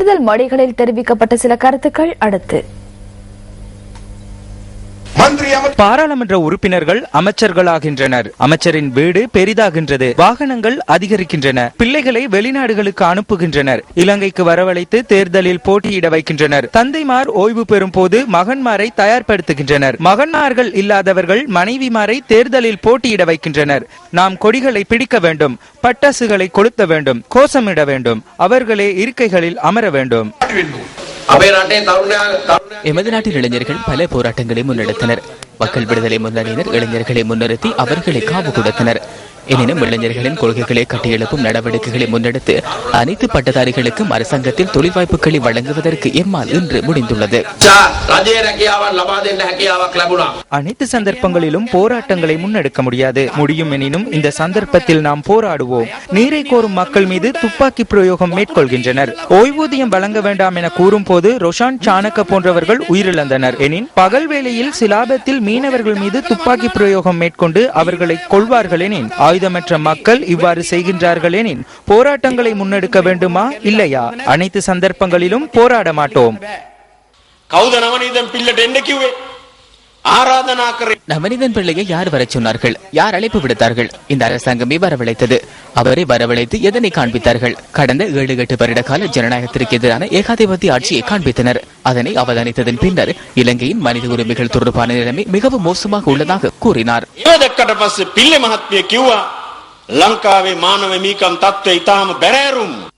தேர்தல் மொழிகளில் தெரிவிக்கப்பட்ட சில கருத்துக்கள் அடுத்து. பாராளுமன்ற உறுப்பினர்கள் அமைச்சர்களாகின்றனர். அமைச்சரின் வீடு பெரிதாகின்றது. வாகனங்கள் அதிகரிக்கின்றன. பிள்ளைகளை வெளிநாடுகளுக்கு அனுப்புகின்றனர். இலங்கைக்கு வரவழைத்து தேர்தலில் போட்டியிட வைக்கின்றனர். தந்தைமார் ஓய்வு பெறும் போது மகன்மாரை தயார்படுத்துகின்றனர். மகன்மார்கள் இல்லாதவர்கள் மனைவிமாரை தேர்தலில் போட்டியிட வைக்கின்றனர். நாம் கொடிகளை பிடிக்க வேண்டும். பட்டாசுகளை கொளுத்த வேண்டும். கோஷமிட வேண்டும். அவர்களே இருக்கைகளில் அமர வேண்டும். எமது நாட்டின் இளைஞர்கள் பல போராட்டங்களை முன்னெடுத்தனர். மக்கள் விடுதலை முன்னணியினர் இளைஞர்களை முன்னிறுத்தி அவர்களை காவு கொடுத்தனர். எனினும் இளைஞர்களின் கொள்கைகளை கட்டியெழுப்பும் நடவடிக்கைகளை முன்னெடுத்து அனைத்து பட்டதாரிகளுக்கும் அரசாங்கத்தில் தொழில் வாய்ப்புகளை வழங்குவதற்கு எம்மால் இன்று முடிந்துள்ளது. அனைத்து சந்தர்ப்பங்களிலும் போராட்டங்களை முன்னெடுக்க முடியாது. முடியும் எனினும் இந்த சந்தர்ப்பத்தில் நாம் போராடுவோம். நீரை கோரும் மக்கள் மீது துப்பாக்கி பிரயோகம் மேற்கொள்கின்றனர். ஓய்வூதியம் வழங்க வேண்டாம் என கூறும் போது ரொஷான் சாணக்க போன்றவர்கள் உயிரிழந்தனர். எனின் பகல் வேளையில் சிலாபத்தில் மீனவர்கள் மீது துப்பாக்கி பிரயோகம் மேற்கொண்டு அவர்களை கொள்வார்கள் எனின் ஆயுதமற்ற மக்கள் இவ்வாறு செய்கின்றார்கள் எனின் போராட்டங்களை முன்னெடுக்க வேண்டுமா? இல்லையா? அனைத்து சந்தர்ப்பங்களிலும் போராட மாட்டோம். மனிதன் பிள்ளையை யார் வர சொன்னார்கள்? யார் அழைப்பு விடுத்தார்கள்? இந்த அரசாங்கமே வரவழைத்தது. அவரை வரவழைத்து எதனை காண்பித்தார்கள்? கடந்த ஏழு எட்டு வருட கால ஜனநாயகத்திற்கு எதிரான ஏகாதிபத்திய ஆட்சியை காண்பித்தனர். அதனை அவதானித்ததன் பின்னர் இலங்கையின் மனித உரிமைகள் தொடர்பான நிலைமை மிகவும் மோசமாக உள்ளதாக கூறினார். லங்காவை மாணவ மீக்கம் தத்தை தாம் பெறும்